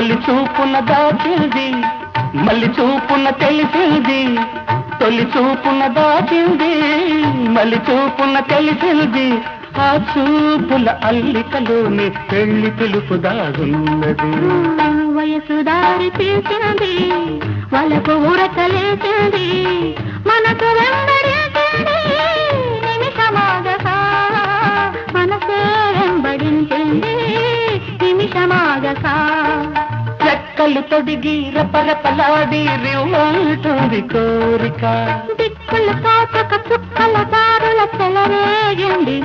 దాచింది మళ్ళీ చూపున తెలిసింది. తొలి చూపున దాచింది మళ్ళీ చూపున తెలిసింది. ఆ చూపుల అల్లికలోని పెళ్ళి పిలుపు దాగున్నది. వయసు దారి తీసింది వాళ్ళకు ఊరకలేసింది మనకు వెంబడించింది నిమిషమాగగా మనసే వెంబడించింది నిమిషమాగగా చెక్కలు తొడిగి రపరపలాడి రివ్వంటుంది కోరిక. దిక్కులు తాచక చుక్కల దారుల చెలరేగింది